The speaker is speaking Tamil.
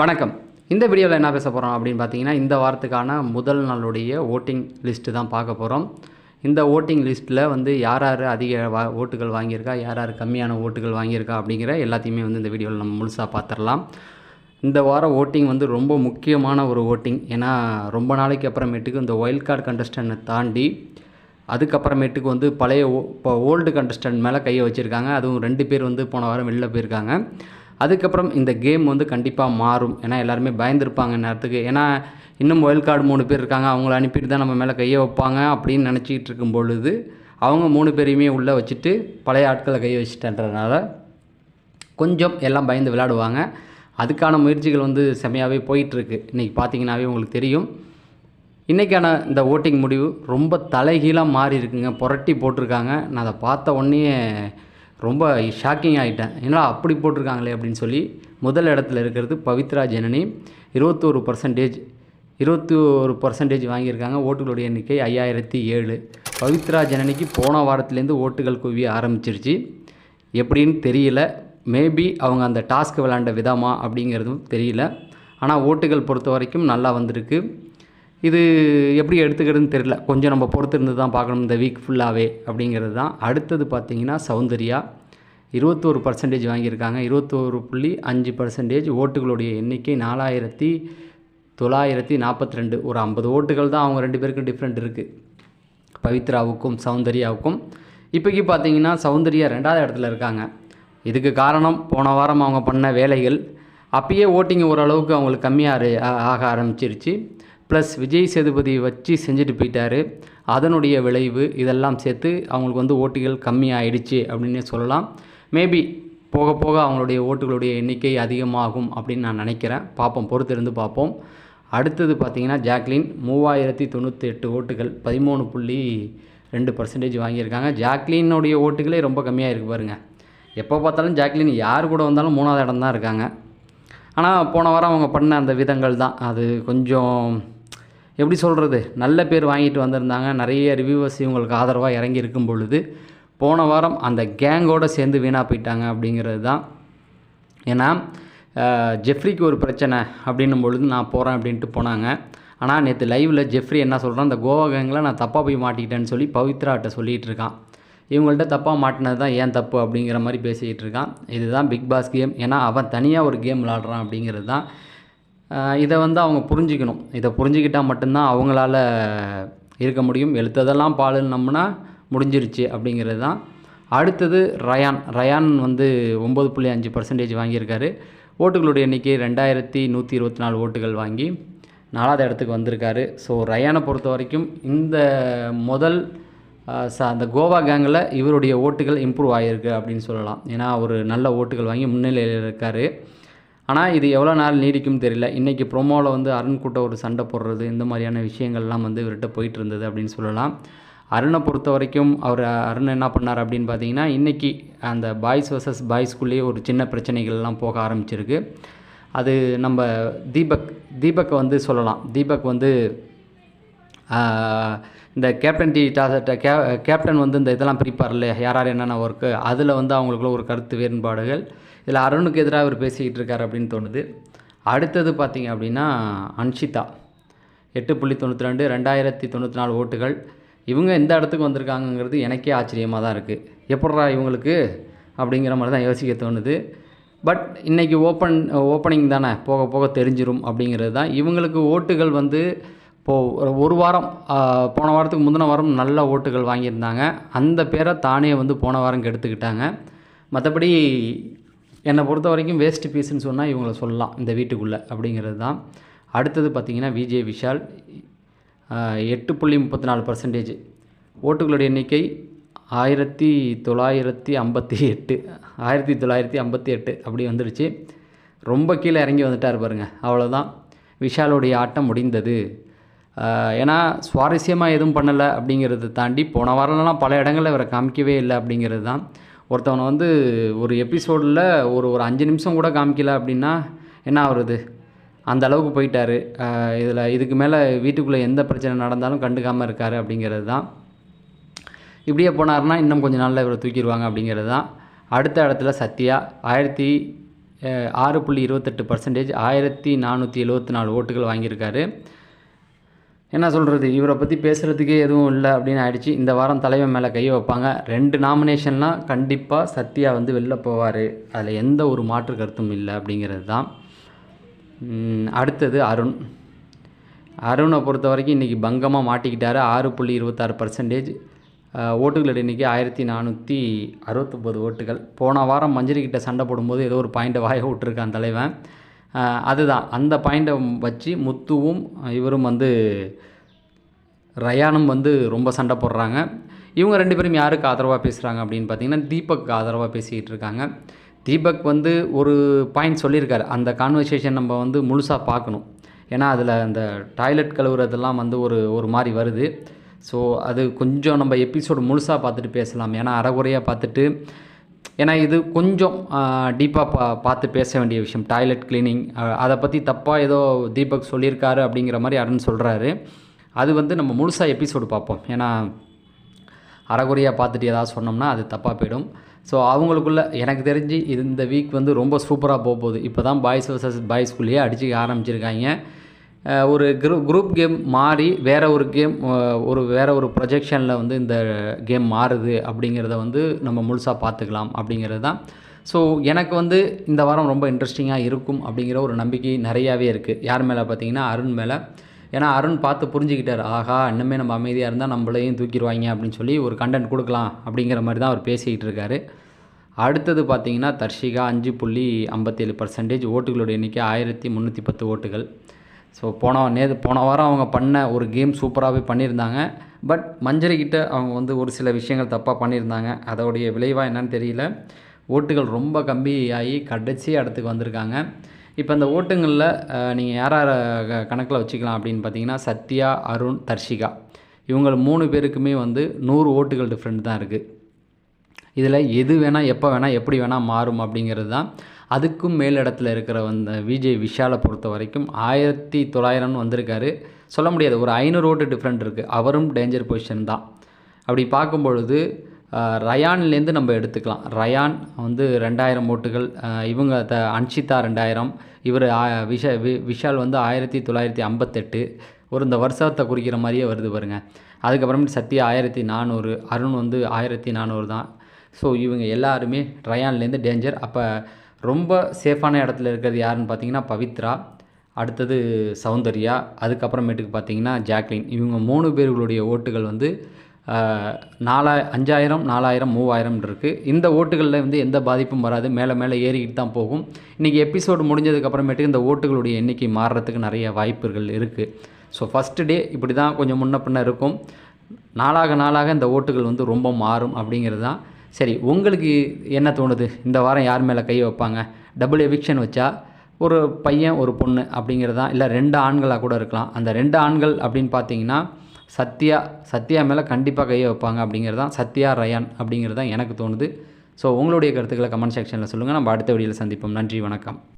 வணக்கம். இந்த வீடியோவில் என்ன பேச போகிறோம் அப்படின்னு பார்த்தீங்கன்னா இந்த வாரத்துக்கான முதல் நாளுடைய ஓட்டிங் லிஸ்ட்டு தான் பார்க்க போகிறோம் இந்த ஓட்டிங் லிஸ்ட்டில் வந்து யார் யார் அதிக வா ஓட்டுகள் வாங்கியிருக்கா யார் யார் கம்மியான ஓட்டுகள் வாங்கியிருக்கா அப்படிங்கிற எல்லாத்தையுமே வந்து இந்த வீடியோவில் நம்ம முழுசாக பார்த்துடலாம் இந்த வாரம் ஓட்டிங் வந்து ரொம்ப முக்கியமான ஒரு ஓட்டிங் ஏன்னா ரொம்ப நாளைக்கு அப்புறமேட்டுக்கு இந்த ஒயில்ட் கார்டு கண்டஸ்டன்னை தாண்டி அதுக்கப்புறமேட்டுக்கு வந்து பழைய ஓ இப்போ ஓல்டு கண்டஸ்டன்ட் மேலே கையை வச்சுருக்காங்க. அதுவும் ரெண்டு பேர் வந்து போன வாரம் வெளில போயிருக்காங்க. அதுக்கப்புறம் இந்த கேம் வந்து கண்டிப்பாக மாறும். ஏன்னா எல்லாருமே பயந்துருப்பாங்க நேரத்துக்கு. ஏன்னா இன்னும் ஒயல் கார்டு மூணு பேர் இருக்காங்க. அவங்கள அனுப்பிட்டு தான் நம்ம மேலே கையை வைப்பாங்க அப்படின்னு நினச்சிக்கிட்டு இருக்கும் பொழுது அவங்க மூணு பேரையுமே உள்ளே வச்சுட்டு பழைய ஆட்களை கையை வச்சுட்டன்றதுனால கொஞ்சம் எல்லாம் பயந்து விளையாடுவாங்க. அதுக்கான முயற்சிகள் வந்து செமையாகவே போயிட்டுருக்கு. இன்றைக்கி பார்த்தீங்கன்னாவே உங்களுக்கு தெரியும். இன்றைக்கான இந்த ஓட்டிங் முடிவு ரொம்ப தலைகீழாக மாறி இருக்குங்க புரட்டி போட்டிருக்காங்க. நான் அதை பார்த்த உடனே ரொம்ப ஷாக்கிங் ஆகிட்டேன் ஏன்னா அப்படி போட்டிருக்காங்களே அப்படின்னு சொல்லி முதல் இடத்துல இருக்கிறது பவித்ரா ஜனனி. இருபத்தோரு பர்சன்டேஜ் இருபத்தி ஒரு பர்சன்டேஜ் வாங்கியிருக்காங்க. ஓட்டுகளுடைய எண்ணிக்கை ஐயாயிரத்தி ஏழு. பவித்ரா ஜனனிக்கு போன வாரத்துலேருந்து ஓட்டுகள் குவிய ஆரம்பிச்சிருச்சு. எப்படின்னு தெரியல. மேபி அவங்க அந்த டாஸ்க் விளாண்ட விதமா அப்படிங்கிறதும் தெரியல. ஆனால் ஓட்டுகள் பொறுத்த வரைக்கும் நல்லா வந்திருக்கு. இது எப்படி எடுத்துக்கிறதுன்னு தெரியல. கொஞ்சம் நம்ம பொறுத்திருந்து தான் பார்க்கணும் இந்த வீக் ஃபுல்லாகவே அப்படிங்கிறது தான். அடுத்தது பார்த்தீங்கன்னா சௌந்தர்யா. இருபத்தோரு பர்சன்டேஜ் வாங்கியிருக்காங்க. இருபத்தோரு புள்ளி அஞ்சு பர்சன்டேஜ் ஓட்டுகளுடைய எண்ணிக்கை நாலாயிரத்தி தொள்ளாயிரத்தி நாற்பத்தி ரெண்டு ஒரு ஐம்பது ஓட்டுகள் தான் அவங்க ரெண்டு பேருக்கும் டிஃப்ரெண்ட் இருக்குது பவித்ராவுக்கும் சௌந்தர்யாவுக்கும். இப்போக்கி பார்த்தீங்கன்னா சௌந்தர்யா ரெண்டாவது இடத்துல இருக்காங்க. இதுக்கு காரணம் போன வாரம் அவங்க பண்ண வேலைகள். அப்பயே ஓட்டிங் ஓரளவுக்கு அவங்களுக்கு கம்மியாக ஆக ஆரம்பிச்சிருச்சு. ப்ளஸ் விஜய் சேதுபதி வச்சு செஞ்சுட்டு போயிட்டாரு. அதனுடைய விளைவு இதெல்லாம் சேர்த்து அவங்களுக்கு வந்து ஓட்டுகள் கம்மியாயிடுச்சு அப்படின்னே சொல்லலாம். மேபி போக போக அவங்களுடைய ஓட்டுகளுடைய எண்ணிக்கை அதிகமாகும் அப்படின்னு நான் நினைக்கிறேன். பார்ப்போம் பொறுத்திருந்து பார்ப்போம். அடுத்தது பார்த்தீங்கன்னா ஜாக்லின் மூவாயிரத்தி தொண்ணூற்றி எட்டு ஓட்டுகள் பதிமூணு புள்ளி ரெண்டு பர்சன்டேஜ் வாங்கியிருக்காங்க. ஜாக்லினுடைய ஓட்டுகளே ரொம்ப கம்மியாக இருக்குது பாருங்கள் எப்போ பார்த்தாலும் ஜாக்லின் யார் கூட வந்தாலும் மூணாவது இடம் தான் இருக்காங்க. ஆனால் போன வாரம் அவங்க பண்ண அந்த விதங்கள் தான் அது கொஞ்சம் எப்படி சொல்கிறது நல்ல பேர் வாங்கிட்டு வந்திருந்தாங்க. நிறைய ரிவ்யூவர்ஸ் இவங்களுக்கு ஆதரவாக இறங்கி இருக்கும் பொழுது போன வாரம் அந்த கேங்கோடு சேர்ந்து வீணாக போயிட்டாங்க அப்படிங்கிறது தான். ஏன்னா ஜெஃப்ரிக்கு ஒரு பிரச்சனை அப்படின்னும் பொழுது நான் போகிறேன் அப்படின்ட்டு போனாங்க. ஆனால் நேற்று லைவில் ஜெஃப்ரி என்ன சொல்கிறான் அந்த கோவா கேங்கில் நான் தப்பாக போய் மாட்டிக்கிட்டேன்னு சொல்லி பவித்ராட்ட சொல்லிகிட்டு இருக்கான். இவங்கள்ட்ட தப்பாக மாட்டினது தான் ஏன் தப்பு? அப்படிங்கிற மாதிரி பேசிக்கிட்டு இருக்கான். இதுதான் பிக் பாஸ் கேம். ஏன்னா அவன் தனியாக ஒரு கேம் விளாடுறான் அப்படிங்கிறது தான். இதை வந்து அவங்க புரிஞ்சுக்கணும். இதை புரிஞ்சுக்கிட்டால் மட்டும்தான் அவங்களால இருக்க முடியும். எழுத்ததெல்லாம் பாலுன்னம்னா முடிஞ்சிருச்சு அப்படிங்கிறது தான். அடுத்தது ரயான். ரயான் வந்து ஒம்பது புள்ளி அஞ்சு பர்சன்டேஜ் வாங்கியிருக்காரு. ஓட்டுகளுடைய எண்ணிக்கை ரெண்டாயிரத்தி நூற்றி இருபத்தி நாலு ஓட்டுகள் வாங்கி நாலாவது இடத்துக்கு வந்திருக்காரு. ஸோ ரயானை பொறுத்த வரைக்கும் இந்த முதல் ச அந்த கோவா கேங்கில் இவருடைய ஓட்டுகள் இம்ப்ரூவ் ஆகியிருக்கு அப்படின்னு சொல்லலாம். ஏன்னா ஒரு நல்ல ஓட்டுகள் வாங்கி முன்னிலையில் இருக்கார். ஆனால் இது எவ்வளோ நாள் நீடிக்கும் தெரியல. இன்றைக்கி ப்ரோமோவில் வந்து அருண் கூட்ட ஒரு சண்டை போடுறது இந்த மாதிரியான விஷயங்கள்லாம் வந்து இவர்கிட்ட போயிட்டு இருந்தது அப்படின்னு சொல்லலாம். அருணை பொறுத்த வரைக்கும் அவர் அருண் என்ன பண்ணார் அப்படின்னு பார்த்தீங்கன்னா இன்றைக்கி அந்த பாய்ஸ் வர்சஸ் பாய்ஸ்குள்ளேயே ஒரு சின்ன பிரச்சனைகள்லாம் போக ஆரம்பிச்சிருக்கு. அது நம்ம தீபக் தீபக்கை வந்து சொல்லலாம். தீபக் வந்து இந்த கேப்டன் டி டாஸ் கே கேப்டன் வந்து இந்த இதெல்லாம் பிரிப்பார் இல்லையா? யார் யார் என்னென்ன ஒர்க்கு அதில் வந்து அவங்களுக்குள்ள ஒரு கருத்து வேறுபாடுகள். இதில் அருணுக்கு எதிராக அவர் பேசிக்கிட்டு இருக்கார் அப்படின்னு தோணுது. அடுத்தது பார்த்திங்க அப்படின்னா அன்ஷிதா. எட்டு புள்ளி தொண்ணூற்றி ரெண்டு ரெண்டாயிரத்தி தொண்ணூற்றி நாலு ஓட்டுகள். இவங்க எந்த இடத்துக்கு வந்திருக்காங்கங்கிறது எனக்கே ஆச்சரியமாக தான் இருக்குது எப்படா இவங்களுக்கு அப்படிங்கிற மாதிரி தான் யோசிக்க தோணுது. பட் இன்றைக்கி ஓப்பன் ஓப்பனிங் தானே போக போக தெரிஞ்சிடும் அப்படிங்கிறது தான். இவங்களுக்கு ஓட்டுகள் வந்து இப்போது ஒரு ஒரு வாரம் போன வாரத்துக்கு முந்தின வாரம் நல்ல ஓட்டுகள் வாங்கியிருந்தாங்க. அந்த பேரை தானே வந்து போன வாரம் கெடுத்துக்கிட்டாங்க மற்றபடி என்னை பொறுத்த வரைக்கும் வேஸ்ட் பீஸ்ன்னு சொன்னால் இவங்களை சொல்லலாம் இந்த வீட்டுக்குள்ளே அப்படிங்கிறது தான். அடுத்தது பார்த்திங்கன்னா விஜய் விஷால். எட்டு புள்ளி முப்பத்தி நாலு பர்சன்டேஜ் ஓட்டுகளுடைய எண்ணிக்கை ஆயிரத்தி தொள்ளாயிரத்தி ஐம்பத்தி எட்டு ஆயிரத்தி தொள்ளாயிரத்தி ஐம்பத்தி எட்டு அப்படி வந்துடுச்சு. ரொம்ப கீழே இறங்கி வந்துட்டார் பாருங்க அவ்வளோதான் விஷாலுடைய ஆட்டம் முடிந்தது. ஏன்னா சுவாரஸ்யமாக எதுவும் பண்ணலை அப்படிங்கிறத தாண்டி போன வாரம்லாம் பல இடங்களில் இவரை காமிக்கவே இல்லை அப்படிங்கிறது தான். ஒருத்தவனை வந்து ஒரு எபிசோடில் ஒரு ஒரு அஞ்சு நிமிஷம் கூட காமிக்கல அப்படின்னா என்ன ஆகுறது? அந்த அளவுக்கு போயிட்டார். இதில் இதுக்கு மேலே வீட்டுக்குள்ளே எந்த பிரச்சனை நடந்தாலும் கண்டுக்காமல் இருக்கார் அப்படிங்கிறது தான். இப்படியே போனாருன்னா இன்னும் கொஞ்சம் நாளில் இவரை தூக்கிடுவாங்க அப்படிங்கிறது தான். அடுத்த இடத்துல சத்யா ஆயிரத்தி ஆறு புள்ளி இருபத்தெட்டு பர்சன்டேஜ் ஆயிரத்தி நானூற்றி எழுபத்தி நாலு ஓட்டுகள் வாங்கியிருக்காரு. என்ன சொல்கிறது இவரை பற்றி பேசுகிறதுக்கே எதுவும் இல்லை அப்படின்னு ஆயிடுச்சு. இந்த வாரம் தலைவன் மேலே கை வைப்பாங்க. ரெண்டு நாமினேஷன்லாம் கண்டிப்பாக சத்யா வந்து வெளில போவார். அதில் எந்த ஒரு மாற்று கருத்தும் இல்லை அப்படிங்கிறது தான் அடுத்தது அருண். அருணை பொறுத்த வரைக்கும் இன்றைக்கி பங்கமாக மாட்டிக்கிட்டாரு. ஆறு புள்ளி இருபத்தாறு பர்சன்டேஜ் ஓட்டுகள் இன்றைக்கி ஆயிரத்தி நானூற்றி அறுபத்தொம்பது ஓட்டுகள். போன வாரம் மஞ்சரி கிட்ட சண்டை போடும்போது ஏதோ ஒரு பாயிண்ட்டை வாய விட்டுருக்கான் தலைவன். அதுதான். அந்த பாயிண்ட்டை வச்சு முத்துவும் இவரும் வந்து ரயானும் வந்து ரொம்ப சண்டை போடுறாங்க. இவங்க ரெண்டு பேரும் யாருக்கு ஆதரவாக பேசுகிறாங்க அப்படின்னு பார்த்தீங்கன்னா தீபக் ஆதரவாக பேசிக்கிட்டு இருக்காங்க. தீபக் வந்து ஒரு பாயிண்ட் சொல்லியிருக்காரு. அந்த கான்வர்சேஷன் நம்ம வந்து முழுசாக பார்க்கணும். ஏன்னா அதில் அந்த டாய்லெட் கழுவுறதெல்லாம் வந்து ஒரு ஒரு மாதிரி வருது. ஸோ அது கொஞ்சம் நம்ம எபிசோடு முழுசாக பார்த்துட்டு பேசலாம். ஏன்னா அறகுறையாக பார்த்துட்டு ஏன்னா இது கொஞ்சம் டீப்பாக பா பார்த்து பேச வேண்டிய விஷயம். டாய்லெட் க்ளீனிங் அதை பற்றி தப்பாக ஏதோ தீபக் சொல்லியிருக்காரு அப்படிங்கிற மாதிரி அருண் சொல்கிறாரு அது வந்து நம்ம முழுசாக எபிசோடு பார்ப்போம். ஏன்னா அறகுறையாக பார்த்துட்டு ஏதாவது சொன்னோம்னா அது தப்பாக போயிடும். ஸோ அவங்களுக்குள்ள எனக்கு தெரிஞ்சு இந்த வீக் வந்து ரொம்ப சூப்பராக போக போகுது. இப்போ தான் பாய்ஸ் வர்சஸ் பாய்ஸ்குள்ளேயே அடிச்சுக்க ஆரம்பிச்சிருக்காங்க. ஒரு குரூப் குரூப் கேம் மாறி வேறு ஒரு கேம் ஒரு வேறு ஒரு ப்ரொஜெக்ஷனில் வந்து இந்த கேம் மாறுது அப்படிங்கிறத வந்து நம்ம முழுசாக பார்த்துக்கலாம் அப்படிங்கிறது தான். ஸோ எனக்கு வந்து இந்த வாரம் ரொம்ப இன்ட்ரெஸ்டிங்காக இருக்கும் அப்படிங்கிற ஒரு நம்பிக்கை நிறையாவே இருக்குது யார் மேலே பார்த்தீங்கன்னா அருண் மேலே. ஏன்னா அருண் பார்த்து புரிஞ்சுக்கிட்டார். ஆஹா இன்னுமே நம்ம அமைதியாக இருந்தால் நம்மளையும் தூக்கிடுவாங்க அப்படின்னு சொல்லி ஒரு கண்டென்ட் கொடுக்கலாம் அப்படிங்கிற மாதிரி தான் அவர் பேசிக்கிட்டு இருக்காரு. அடுத்தது பார்த்தீங்கன்னா தர்ஷிகா அஞ்சு புள்ளி ஐம்பத்தேழு பர்சன்டேஜ் ஓட்டுகளோட எண்ணிக்கை ஆயிரத்தி முந்நூற்றி பத்து ஓட்டுகள். ஸோ போன நே போன வாரம் அவங்க பண்ண ஒரு கேம் சூப்பராகவே பண்ணியிருந்தாங்க. பட் மஞ்சரிக்கிட்ட அவங்க வந்து ஒரு சில விஷயங்கள் தப்பாக பண்ணியிருந்தாங்க. அதோடைய விளைவாக என்னன்னு தெரியல. ஓட்டுகள் ரொம்ப கம்மியாகி கடைசி இடத்துக்கு வந்திருக்காங்க. இப்போ இந்த ஓட்டுங்களில் நீங்கள் யார் யார் கணக்கில் வச்சுக்கலாம் அப்படின்னு பார்த்தீங்கன்னா சத்யா அருண் தர்ஷிகா. இவங்க மூணு பேருக்குமே வந்து நூறு ஓட்டுகள் டிஃப்ரெண்ட் தான் இருக்குது இதில் எது வேணால் எப்போ வேணால் எப்படி வேணால் மாறும் அப்படிங்கிறது தான் அதுக்கும் மேலிடத்தில் இருக்கிற வந்த விஜய் விஷாலை பொறுத்த வரைக்கும் ஆயிரத்தி தொள்ளாயிரம்னு வந்திருக்காரு. சொல்ல முடியாது ஒரு ஐநூறு ஓட்டு டிஃப்ரெண்ட் இருக்குது அவரும் டேஞ்சர் பொசிஷன் தான். அப்படி பார்க்கும் பொழுது ரயான்லேருந்து நம்ம எடுத்துக்கலாம். ரயான் வந்து ரெண்டாயிரம் ஓட்டுகள் இவங்க த அன்ஷிதா ரெண்டாயிரம் இவர் விஷ வி- விஷால் வந்து ஆயிரத்தி தொள்ளாயிரத்தி ஐம்பத்தெட்டு ஒரு இந்த வருஷத்தை குறிக்கிற மாதிரியே வருது பாருங்க. அதுக்கப்புறமேட்டு சத்யா ஆயிரத்தி நானூறு அருண் வந்து ஆயிரத்தி நானூறு தான். ஸோ இவங்க எல்லாருமே ரயான்லேருந்து டேஞ்சர் அப்போ ரொம்ப சேஃபான இடத்துல இருக்கிறது யாருன்னு பார்த்தீங்கன்னா பவித்ரா அடுத்தது சௌந்தர்யா அதுக்கப்புறமேட்டுக்கு பார்த்தீங்கன்னா ஜாக்லின். இவங்க மூணு பேர்களுடைய ஓட்டுகள் வந்து ஆஹ், நாலா அஞ்சாயிரம் நாலாயிரம் மூவாயிரம் இருக்குது இந்த ஓட்டுகளில் வந்து எந்த பாதிப்பும் வராது. மேலே மேலே ஏறிக்கிட்டு தான் போகும். இன்றைக்கி எபிசோடு முடிஞ்சதுக்கப்புறமேட்டுக்கு இந்த ஓட்டுகளுடைய எண்ணிக்கை மாறுறதுக்கு நிறைய வாய்ப்புகள் இருக்குது ஸோ ஃபஸ்ட்டு டே இப்படி தான் கொஞ்சம் முன்ன பின்ன இருக்கும். நாளாக நாளாக இந்த ஓட்டுகள் வந்து ரொம்ப மாறும் அப்படிங்கிறது தான் சரி உங்களுக்கு என்ன தோணுது? இந்த வாரம் யார் மேலே கை வைப்பாங்க? டபுள் எவிக்ஷன் வச்சா ஒரு பையன் ஒரு பொண்ணு அப்படிங்கிறது? தான் இல்லை ரெண்டு ஆண்களாக கூட இருக்கலாம். அந்த ரெண்டு ஆண்கள் அப்படின்னு பார்த்தீங்கன்னா சத்யா சத்யா மேலே கண்டிப்பாக கையை வைப்பாங்க அப்படிங்கிறது? தான் சத்யா ரயான் அப்படிங்கிறது தான் எனக்கு தோணுது. ஸோ உங்களுடைய கருத்துக்களை கமெண்ட் செக்ஷனில் சொல்லுங்கள் நம்ம அடுத்த வீடியோவில் சந்திப்போம். நன்றி வணக்கம்.